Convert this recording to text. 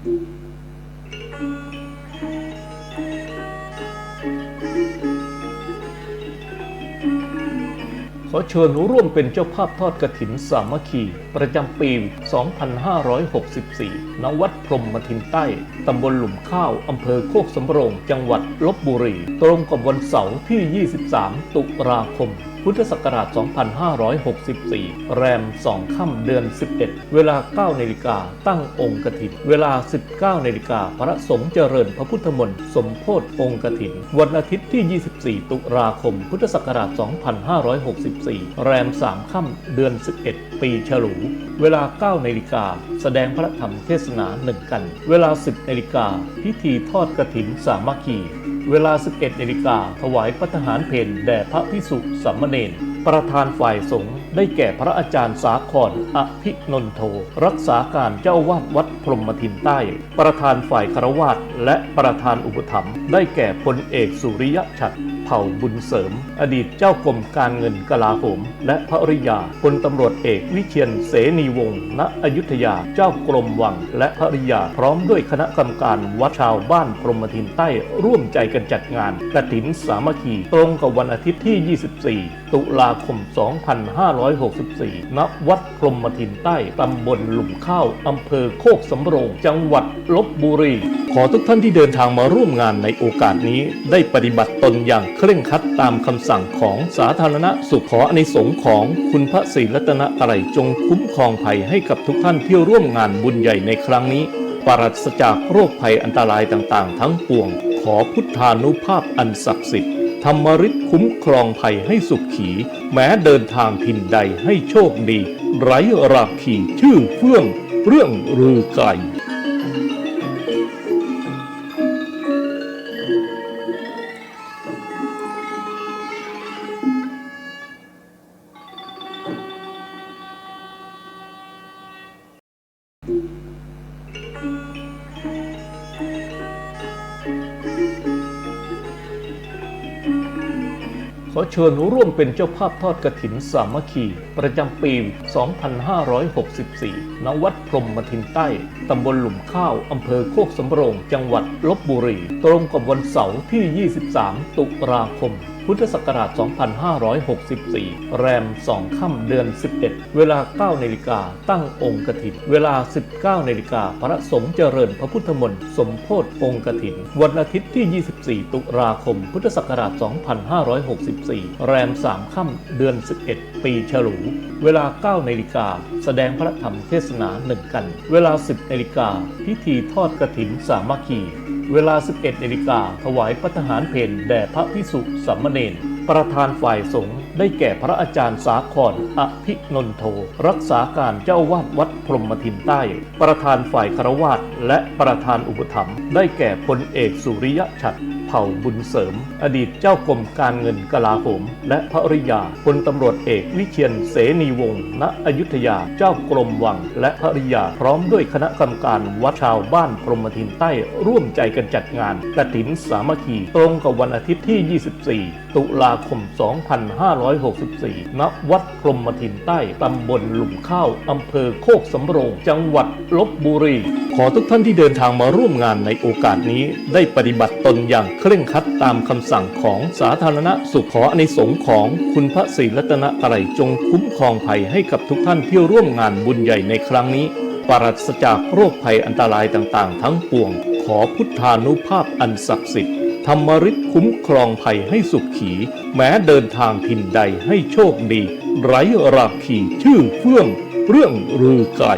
ขอเชิญร่วมเป็นเจ้าภาพทอดกระถินสามัคคี ประจำปี 2564 ณ วัดพรหมทินใต้ ตำบลหลุมข้าว อำเภอโคกสำโรง จังหวัดลบบุรี ตรงกับวันเสาร์ที่ 23 ตุลาคมพุทธศักราช 2564 แรม 2 ค่ำเดือน 11 เวลา 9นาฬิกาตั้งองค์กฐิน เวลา 19นาฬิกาพระสงฆ์เจริญพระพุทธมนต์สมโพธองค์กฐิน วันอาทิตย์ที่ 24 ตุลาคม พุทธศักราช 2564 แรม 3 ค่ำเดือน 11 ปีฉลู เวลา 9นาฬิกาแสดงพระธรรมเทศนาหนึ่งกัน เวลา 10นาฬิกาพิธีทอดกฐินสามัคคี เวลา 11นาฬิกาถวายพระทหารเพนแด่พระพิสุสัมเนรประธานฝ่ายสงฆ์ได้แก่พระอาจารย์สาครอภินนโท รักษาการเจ้าวาดวัดพรหมทินใต้ ประธานฝ่ายคารวาสและประธานอุปถัมภ์ได้แก่พลเอกสุริยะฉัตร ผ่าบุญเสริม อดีตเจ้ากรมการเงินกลาโหม และภริยาพลตำรวจเอกวิเชียนเสนีวงศ์ณอยุธยาเจ้ากรมวัง และภริยาพร้อมด้วยคณะกรรมการวัดชาวบ้านพรหมทินใต้ร่วมใจกันจัดงานกฐินสามัคคีตรงกับวันอาทิตย์ที่ 24 ตุลาคม 2564 ณ วัดพรหมทินใต้ตำบลหลุมข้าวอำเภอโคกสำโรง จังหวัดลบบุรี ขอทุกท่านที่เดินทางมาร่วมงานในโอกาสนี้ได้ปฏิบัติตนอย่างเคร่งครัดตามคำสั่งของสาธารณสุขขอในสงฆ์ของคุณพระศรีรัตนตรัยจงคุ้มครองภัยให้กับทุกท่านที่ร่วมงานบุญใหญ่ในครั้งนี้ ปราศจากโรคภัยอันตรายต่างๆ ทั้งปวง ขอพุทธานุภาพอันศักดิ์สิทธิ์ธรรมฤทธิ์คุ้มครองภัยให้สุขขี แม้เดินทางถิ่นใดให้โชคดี ไร้ราคีชื่อเฟื่องเรื่องรือไกล ขอเชิญร่วมเป็นเจ้าภาพทอดกระถินสามัคคี ประจำปี 2564 ณ วัดพรมมทินใต้ ตำบลหลุมข้าว อำเภอโคกสำโรง จังหวัดลบบุรี ตรงกับวันเสาร์ที่ 23 ตุลาคม พุทธศักราช 2564 แรม 2 ค่ำเดือน 11 เวลา 9นาฬิกาตั้งองค์กฐิน เวลา 19นาฬิกาพระสงฆ์เจริญพระพุทธมนต์สมโพธองค์กฐิน วันอาทิตย์ที่ 24 ตุลาคม พุทธศักราช 2564 แรม 3 ค่ำเดือน 11 ปีฉลูเวลา 9นาฬิกาแสดงพระธรรมเทศนาหนึ่งกัน เวลา 10นาฬิกาพิธีทอดกฐินสามัคคี เวลา 11นาฬิกาถวายพระทหารเพนแด่พระพิสุสัมมเนรประธานฝ่ายสงฆ์ได้แก่พระอาจารย์สาครอภินนโท รักษาการเจ้าวาดวัดพรหมทินใต้ ประธานฝ่ายคารวาสและประธานอุปถัมภ์ได้แก่พลเอกสุริยะฉัตร เผ่าบุญเสริม อดีตเจ้ากรมการเงินกลาโหม และภริยาพลตำรวจเอกวิเชียนเสนีวงศ์ณอยุธยาเจ้ากรมวัง และภริยาพร้อมด้วยคณะกรรมการวัดชาวบ้านพรมทินใต้ร่วมใจกันจัดงานกฐินสามัคคีตรงกับวันอาทิตย์ที่ 24 ตุลาคม 2564 ณ วัดพรมทินใต้ตำบลหลุมข้าวอำเภอโคกสำโรง จังหวัดลบบุรี ขอทุกท่านที่เดินทางมาร่วมงานในโอกาสนี้ได้ปฏิบัติตนอย่างเคร่งครัดตามคำสั่งของสาธารณสุขขอในสงฆ์ของคุณพระศรีรัตนตรัยจงคุ้มครองภัยให้กับทุกท่านที่ร่วมงานบุญใหญ่ในครั้งนี้ ปราศจากโรคภัยอันตรายต่างๆ ทั้งปวง ขอพุทธานุภาพอันศักดิ์สิทธิ์ธรรมฤทธิ์คุ้มครองภัยให้สุขขี แม้เดินทางถิ่นใดให้โชคดี ไร้ราคีชื่อเฟื่องเรื่องรือไกล